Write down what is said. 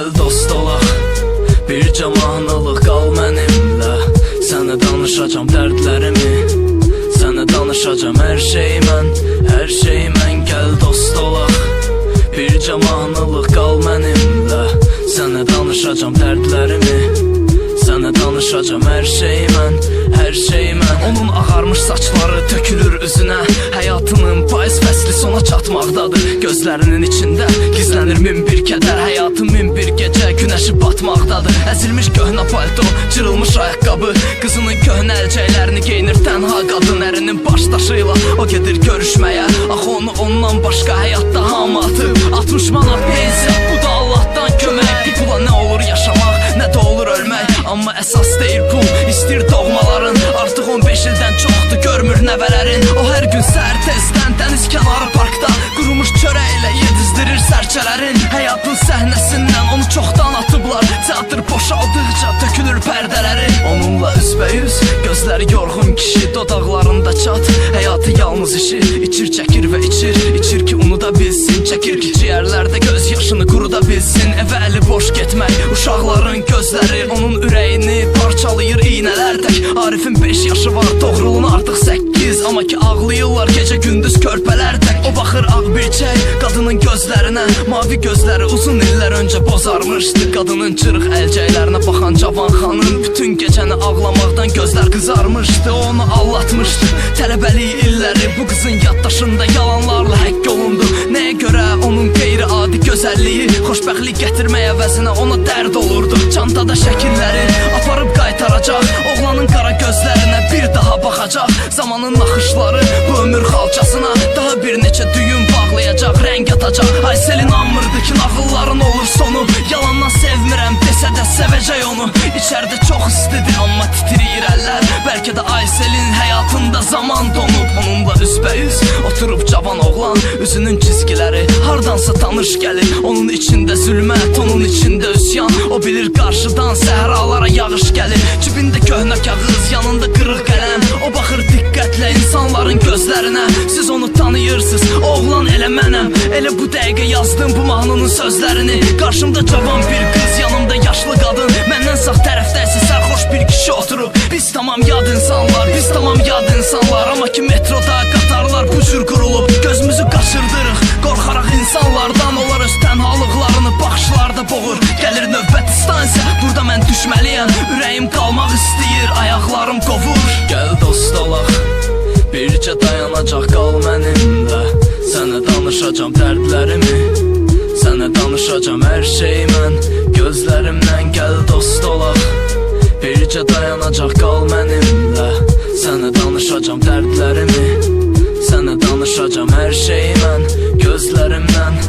Gəl dost olaq Bircə mahnılıq qal mənimlə Sənə danışacam dərdlərimi Sənə danışacam hər şey mən Hər şey mən gəl dost olaq Bircə mahnılıq qal mənimlə Sənə danışacam dərdlərimi Sənə danışacam hər şey mən Hər şey mən Onun ağarmış saçları tökülür üzünə Həyatının payız fəsli sona çatmaqdadır Gözlərinin içində gizlənir min bir kədər Həyatın min bir gecə günəşi batmaqdadır Əzilmiş köhnə palto, cırılmış ayaqqabı Qızının köhnə əlcəklərini geyinir tənha qadın Ərinin baş daşıyla o gedir görüşməyə Axı onu ondan başqa həyatda hamı atıb 60 manat pensiya, bu da Allahdan kömək Bir pula nə olur yaşamaq, nə də olur ölmək Amma əsas deyil pul, istir doğmaların Artıq 15 ildən çoxdur görmür nəvələrin O hər gün səhər tezdən dəniz kənarı parkda Qurumuş çörəklə yedizdirir sərçələrin pərdələri. Onunla üzbəyüz gözləri yorğun kişi Dodaqlarında çat. Həyatı yalnız işi İçir çəkir və içir, içir ki unuda bilsin Çəkir ki ciyərlərdə göz yaşını quruda bilsin. Evə əli boş getmək, uşaqların gözləri. Onun ürəyini parçalayır iynələr tək. Arifin 5 yaşı var, doğruluğun artıq 8 Amma ki ağlayırlar gecə gündüz körpələr gözlərinə Mavi gözləri uzun illər öncə bozarmışdı Qadının çırıq əlcəklərinə baxan cavan xanım Bütün gecəni ağlamaqdan gözlər qızarmışdı onu allatmışdı Tələbəlik illəri bu qızın yaddaşında yalanlarla həkk olundu Nəyə görə onun qeyri-adi gözəlliyi Xoşbəxtlik gətirmək əvəzinə ona dərd olurdu. Çantada şəkilləri aparıb qaytaracaq Oğlanın qara gözlərinə bir daha baxacaq Zamanın naxışları rəng atacaq Aysel inanmırdı ki olur sonu. Yalandan sevmirəm desə də sevəcək onu. İçərdə çox istidir amma titriyir əllər Bəlkə də Ayselin həyatında zaman donub Onunla üzbəyüz oturub cavan oğlan. Üzünün çizgiləri hardansa tanış gəlir Onun içində zülmət, onun içində üsyan. O bilir qarşıdan səhralara yağış gəlir Cibində elə mənəm Elə bu dəqiqə yazdım bu mahnının sözlərini Qarşımda cavan bir qız, yanımda yaşlı qadın Məndən sağ tərəfdə isə sərxoş bir kişi oturub Biz tamam yad insanlar, biz tamam yad insanlar. Amma ki metroda qatarlar bu cür qurulub Gözümüzü qaçırdırıq, qorxaraq insanlardan Onlar öz tənhalıqlarını baxışlarda boğur. Gəlir növbət stansiya, burada mən düşməliyəm Ürəyim qalmaq istəyir, ayaqlarım qovur Gəl dost olaq, bircə dayanacaq qal mənimlə Sənə danışacağam dərdlərimi Sənə danışacağam hər şeyi mən Gözlərimdən gəl dost olaq Bircə dayanacaq qal mənimlə Sənə danışacağam dərdlərimi Sənə danışacağam hər şeyi mən Gözlərimdən